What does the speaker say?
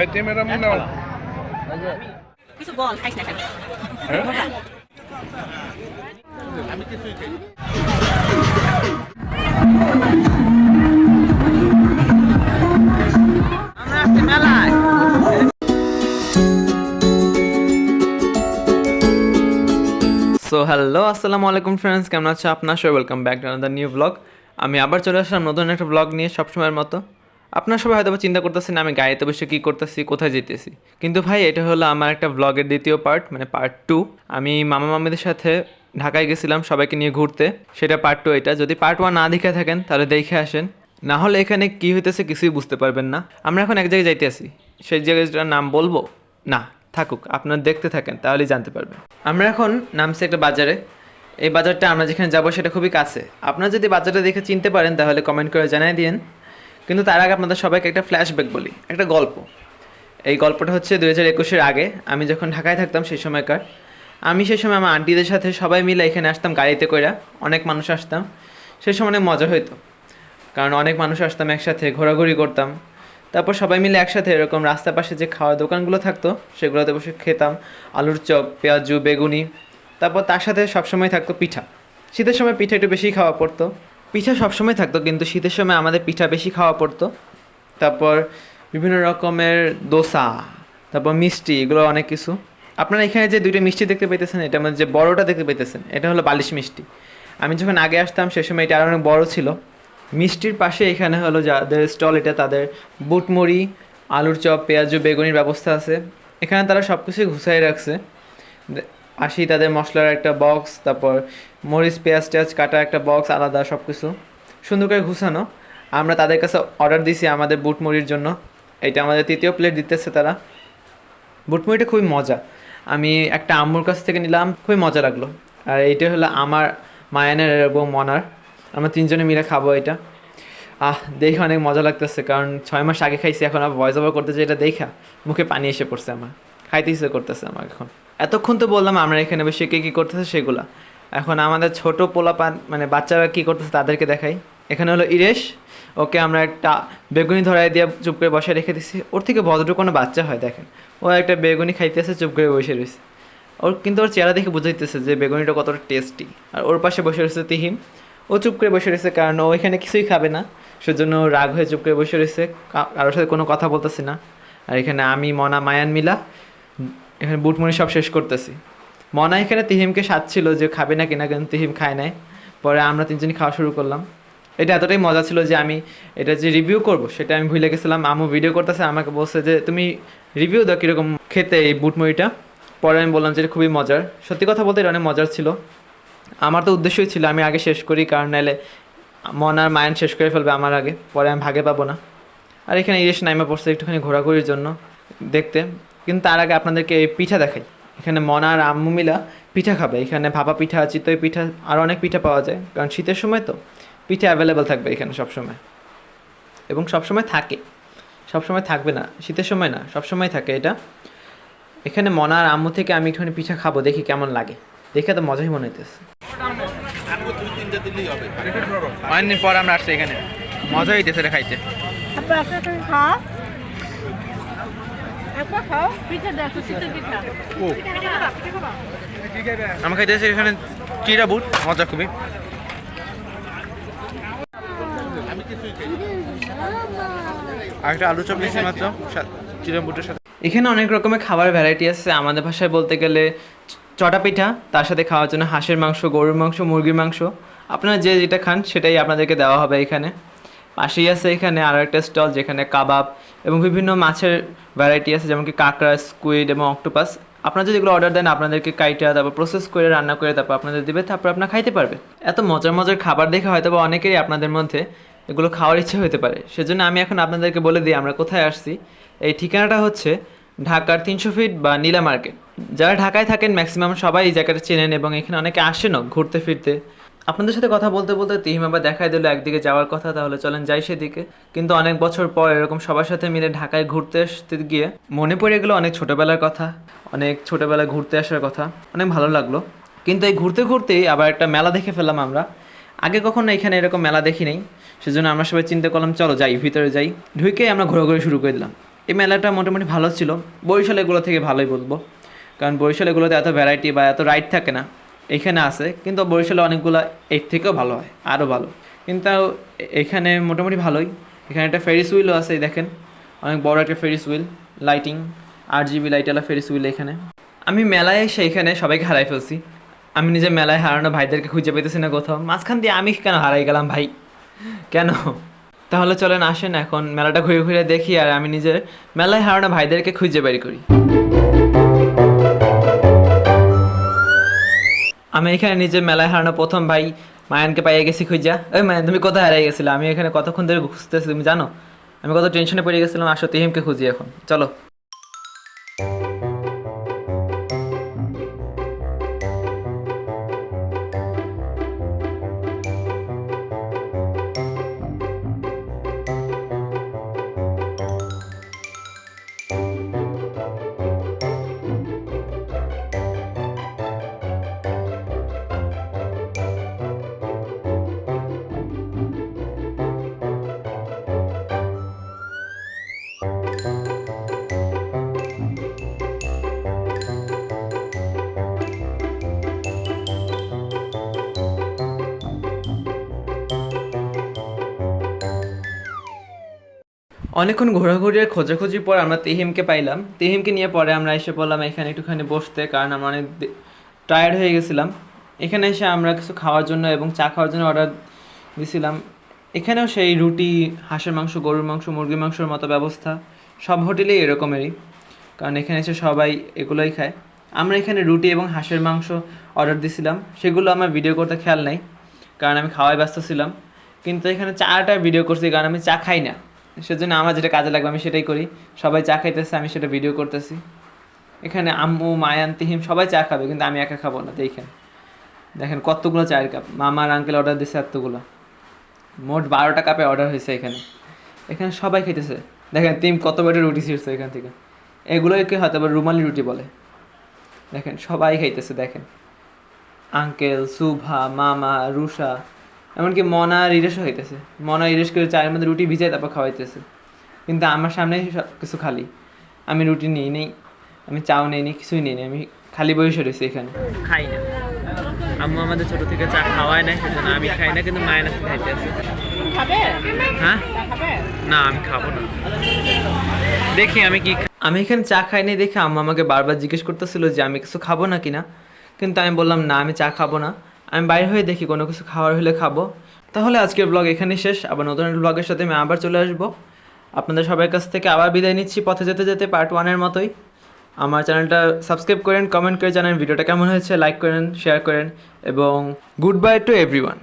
এই টিমেরা মনে কিছু বল খাইস না খালি? আমরা আসছি মেলায় সো হ্যালো আসসালামু আলাইকুম ফ্রেন্ডস কেমন আছো? আপনার সবাই welcome back to another new blog আমি আবার চলে আসলাম নতুন একটা ব্লগ নিয়ে সবসময়ের মতো। আপনার সবাই হয়তো চিন্তা করতেছেন আমি গাড়িতে বসে কী করতেছি, কোথায় যেতেছি? কিন্তু ভাই, এটা হলো আমার একটা ব্লগের দ্বিতীয় পার্ট মানে পার্ট টু আমি মামা মামিদের সাথে ঢাকায় গেছিলাম সবাইকে নিয়ে ঘুরতে। সেটা পার্ট টু এটা। যদি পার্ট ওয়ান না দেখে থাকেন, তাহলে দেখে আসেন। না হলে এখানে কি হইতেছে কিছুই বুঝতে পারবেন না। আমরা এখন এক জায়গায় যাইতে আসি। সেই জায়গাটার নাম বলব? না, থাকুক, আপনারা দেখতে থাকেন, তাহলেই জানতে পারবেন। আমরা এখন নামছি একটা বাজারে। এই বাজারটা আমরা যেখানে যাব সেটা খুবই কাছে। আপনারা যদি বাজারটা দেখে চিনতে পারেন, তাহলে কমেন্ট করে জানাই দিন কিন্তু তার আগে আপনাদের সবাইকে একটা ফ্ল্যাশব্যাক বলি, একটা গল্প। এই গল্পটা হচ্ছে দু হাজার একুশের আগে, আমি যখন ঢাকায় থাকতাম সেই সময়কার, আমি সেই সময় আমার আন্টিদের সাথে সবাই মিলে এখানে আসতাম গাড়িতে কইরা, অনেক মানুষ আসতাম। সেই সময় অনেক মজা হইতো, কারণ অনেক মানুষ আসতাম একসাথে, ঘোরাঘুরি করতাম। তারপর সবাই মিলে একসাথে এরকম রাস্তার পাশে যে খাওয়ার দোকানগুলো থাকতো, সেগুলোতে বসে খেতাম, আলুর চপ, পেঁয়াজু, বেগুনি। তারপর তার সাথে সবসময় থাকতো পিঠা। শীতের সময় পিঠা একটু বেশি খাওয়া পড়তো। পিঠা সবসময় থাকতো, কিন্তু শীতের সময় আমাদের পিঠা বেশি খাওয়া পড়তো। তারপর বিভিন্ন রকমের দোসা, তারপর মিষ্টি, এগুলো অনেক কিছু। আপনারা এখানে যে দুইটা মিষ্টি দেখতে পেতেছেন এটা মধ্যে যে বড়টা দেখতে পেতেছেন এটা হলো বালিশ মিষ্টি। আমি যখন আগে আসতাম, সে সময় এটা আরও অনেক বড় ছিল। মিষ্টির পাশে এখানে হলো যাদের স্টল, এটা তাদের বুটমুড়ি, আলুর চপ, পেঁয়াজু, বেগুনির ব্যবস্থা আছে। এখানে তারা সব কিছুই ঘুষাই রাখছে। পাশেই তাদের মশলার একটা বক্স তারপর মরিচ, পেঁয়াজ, টেয়াজ, কাটা একটা বক্স আলাদা সব কিছু সুন্দর করে ঘুষানো আমরা তাদের কাছে অর্ডার দিছি আমাদের বুটমুড়ির জন্য। এটা আমাদের তৃতীয় প্লেট দিতেছে তারা। বুটমুড়িটা খুবই মজা। আমি একটা আম্মুর কাছ থেকে নিলাম, খুবই মজা লাগল। আর এইটা হলো আমার, মায়ানের এবং মনার। আমরা তিনজনে মিলে খাব এটা। আহ, দেখে অনেক মজা লাগতেছে, কারণ ছয় মাস আগে খাইছি, এখন আবার ভয়েস ওভার করতেছে, এটা দেখা মুখে পানি এসে পড়ছে আমার। খাইতে করতেছে আমার এখন। এতক্ষণ তো বললাম আমরা এখানে বসে কে কী করতেছে সেগুলা। এখন আমাদের ছোট পোলাপান মানে বাচ্চারা কী করতেছে তাদেরকে দেখাই। এখানে হলো ইরেশ, ওকে আমরা একটা বেগুনি ধরাই দিয়ে চুপ করে বসে রেখে দিছি। ওর থেকে ভদ্র কোনো বাচ্চা হয়, দেখেন। ও একটা বেগুনি খাইতেছে, চুপ করে বসে রয়েছে। ওর কিন্তু ওর চেহারা দেখে বুঝাইতেছে যে বেগুনিটা কতটা টেস্টি আর ওর পাশে বসে রয়েছে তিহিম ও চুপ করে বসে রয়েছে কারণ ও এখানে কিছুই খাবে না। সেজন্য রাগ হয়ে চুপ করে বসে রয়েছে। কারোর সাথে কোনো কথা বলতেছে না। আর এখানে আমি, মনা, মায়ান মিলা এখানে বুটমুনি সব শেষ করতেছি। মনা এখানে তিহিমকে সাজছিল যে খাবে না কিনা কিন্তু তিহিম খায় নাই। পরে আমরা তিনজনই খাওয়া শুরু করলাম। এটা এতটাই মজা ছিল যে আমি এটা যে রিভিউ করব, সেটা আমি ভুলে গেছিলাম। আমু ভিডিও করতেছে, আমাকে বলছে যে, তুমি রিভিউ দাও কীরকম খেতে এই বুটমুড়িটা পরে আমি বললাম যে, এটা খুবই মজার। সত্যি কথা বলতে এটা অনেক মজার ছিল। আমার তো উদ্দেশ্যই ছিল আমি আগে শেষ করি, কারণ নাহলে মন আর মায়ন শেষ করে ফেলবে আমার আগে। পরে আমি ভাগে পাবো না। আর এখানে ইরেশ নাইমা পড়ছে একটুখানি ঘোরাঘুরির জন্য, দেখতে। কিন্তু তার আগে আপনাদেরকে পিঠা দেখাই। এখানে মনা আর আম্মু মিলা পিঠা খাবে। এখানে ভাপা পিঠা চিতই পিঠা আর অনেক পিঠা পাওয়া যায়। কারণ শীতের সময় তো পিঠা অ্যাভেলেবেল থাকবে এখানে সবসময়। এবং সবসময় থাকে। সবসময় থাকবে না। শীতের সময় না সবসময় থাকে এটা। এখানে মনা আর আম্মু থেকে আমি একটুখানি পিঠা খাব দেখি কেমন লাগে। দেখে তো মজাই মনে হইতেছে। অনেকদিন পর আমরা আসছি এখানে। মজা হইতেছে এটা খাইতে আপনার আপনার তুমি খাও একবার খাও পিঠা দেখো শীতের পিঠা ও পিঠা খাবা পিঠা খাবা খাইতেছি এখানে চিরা বুট মজা খুবই। আর একটা আলু চপ নিয়েছি মাত্র চিরা বুটের সাথে। এখানে অনেক রকমের খাবার ভ্যারাইটি আছে। আমাদের ভাষায় বলতে গেলে চটা পিঠা তার সাথে খাওয়ার জন্য হাঁসের মাংস গরুর মাংস মুরগির মাংস। আপনারা যে যেটা খান সেটাই আপনাদেরকে দেওয়া হবে এখানে। পাশেই আছে এখানে আরও একটা স্টল যেখানে কাবাব এবং বিভিন্ন মাছের ভ্যারাইটি আছে, যেমন কি কাঁকড়া স্কুইড এবং অক্টোপাস আপনারা যদি এগুলো অর্ডার দেন, আপনাদেরকে কাইটা, তারপর প্রসেস করে রান্না করে তারপর আপনাদের দেবে, তারপর আপনারা খাইতে পারবে। এত মজার মজার খাবার দেখে হয়তো বা অনেকেরই আপনাদের মধ্যে এগুলো খাওয়ার ইচ্ছে হতে পারে। সেজন্য আমি এখন আপনাদেরকে বলে দিই, আমরা কোথায় আসছি। এই ঠিকানাটা হচ্ছে ঢাকার তিনশো ফিট বা নীলা মার্কেট যারা ঢাকায় থাকেন ম্যাক্সিমাম সবাই এই জায়গাটা চেনেন এবং এখানে অনেকে আসেনও ঘুরতে ফিরতে আপনাদের সাথে কথা বলতে বলতে তিহিম আবার দেখাই দিল একদিকে যাওয়ার কথা, তাহলে চলেন যাই সেদিকে। কিন্তু অনেক বছর পর এরকম সবার সাথে মিলে ঢাকায় ঘুরতে আসতে গিয়ে মনে পড়ে গেলো অনেক ছোটোবেলার কথা, অনেক ছোটোবেলায় ঘুরতে আসার কথা, অনেক ভালো লাগল। কিন্তু এই ঘুরতে ঘুরতেই আবার একটা মেলা দেখে ফেললাম আমরা। আগে কখনো এখানে এরকম মেলা দেখি নাই, সেজন্য আমরা সবাই চিন্তা করলাম, চলো যাই, ভিতরে যাই। ঢুকে আমরা ঘোরাঘুরি শুরু করে দিলাম। এই মেলাটা মোটামুটি ভালো ছিল, বরিশাল এগুলো থেকে ভালোই বলব। কারণ বরিশাল এগুলোতে এত ভ্যারাইটি বা এত রাইড থাকে না। এখানে আছে, কিন্তু বরিশালে অনেকগুলো এর থেকেও ভালো হয়, আরও ভালো। কিন্তু এখানে মোটামুটি ভালোই। এখানে একটা ফেরিস হুইলও আছে দেখেন। অনেক বড় একটা ফেরিস হুইল লাইটিং আট জিবি লাইটওয়ালা ফেরিস হুইল এখানে। আমি মেলায় এসে এখানে সবাইকে হারাই ফেলছি। আমি নিজে মেলায় হারানো ভাইদেরকে খুঁজে পেতেছি না কোথাও। মাঝখান দিয়ে আমি কেন হারাই গেলাম ভাই? কেন? তাহলে চলেন আসেন এখন মেলাটা ঘুরে ঘুরে দেখি আর আমি নিজের মেলায় হারানো ভাইদেরকে খুঁজে বের করি। আমি এখানে নিজে মেলায় হারানো প্রথম ভাই মায়ানকে পাইয়ে গেছি খুঁজা। ওই মায়ান, তুমি কোথায় হারিয়ে গেছিলে? আমি এখানে কতক্ষণ ধরে খুঁজতেছি তুমি জানো? আমি কত টেনশনে পড়ে গেছিলাম আসো তিহিমকে খুঁজি এখন। চলো। অনেকক্ষণ ঘোরাঘুরি আর খোঁজাখুঁজির পর আমরা তেহিমকে পাইলাম। তেহিমকে নিয়ে পরে আমরা এসে পড়লাম এখানে একটুখানি বসতে, কারণ আমরা অনেক টায়ার্ড হয়ে গেছিলাম। এখানে এসে আমরা কিছু খাওয়ার জন্য এবং চা খাওয়ার জন্য অর্ডার দিছিলাম। এখানেও সেই রুটি, হাঁসের মাংস, গরুর মাংস, মুরগির মাংসর মতো ব্যবস্থা। সব হোটেলেই এরকমেরই, কারণ এখানে এসে সবাই এগুলোই খায়। আমরা এখানে রুটি এবং হাঁসের মাংস অর্ডার দিছিলাম। সেগুলো আমার ভিডিও করতে খেয়াল নাই, কারণ আমি খাওয়ায় ব্যস্ত ছিলাম। কিন্তু এখানে চাটা ভিডিও করছি, কারণ আমি চা খাই না। সেজন্য আমার যেটা কাজে লাগবে, আমি সেটাই করি। সবাই চা খাইতেছে, আমি সেটা ভিডিও করতেছি। এখানে আম্মু মায়ান তিহিম সবাই চা খাবে, কিন্তু আমি একা খাব না, দেখেন। দেখেন কতগুলো চায়ের কাপ। মামার আঙ্কেল অর্ডার দিছে এতগুলো। মোট বারোটা কাপে অর্ডার হয়েছে এখানে। এখানে সবাই খেতেছে দেখেন তিম কত বড় রুটি ছিঁড়ছে এখান থেকে। এগুলোকে হয়তো আবার রুমালি রুটি বলে। দেখেন সবাই খাইতেছে, দেখেন। আঙ্কেল সুভা মামা রুষা এমনকি মনা আর ইরেশও হইতেছে মনা ইরেশ করে চায়ের মধ্যে রুটি ভিজাই তারপর খাওয়াইতেছে। কিন্তু আমার সামনে সব কিছু খালি। আমি রুটি নিই নেই আমি চাও নেই নি কিছুই নেই নি আমি খালি বসে রয়েছি এখানে। খাই না। আম্মু আমাদের ছোট থেকে চা খাওয়ায় না সেজন্য আমি খাই না কিন্তু মায়ের কাছে খাইতে আছে হ্যাঁ? না আমি খাব না। দেখি আমি কি আমি এখানে চা খাই নাই দেখে আম্মা আমাকে বারবার জিজ্ঞেস করতেছিল যে আমি কিছু খাব না কিনা। কিন্তু আমি বললাম না আমি চা খাব না। আমি বাইরে হয়ে দেখি কোনো কিছু খাওয়ার হলে খাব। তাহলে আজকের ব্লগ এখানেই শেষ। আবার নতুন ব্লগের সাথে আমি আবার চলে আসব। আপনাদের সবার কাছ থেকে আবার বিদায় নিচ্ছি পথে যেতে যেতে পার্ট ওয়ানের মতোই। আমার চ্যানেলটা সাবস্ক্রাইব করেন কমেন্ট করে জানেন ভিডিওটা কেমন হয়েছে লাইক করেন শেয়ার করেন এবং গুড বাই টু এভরিওয়ান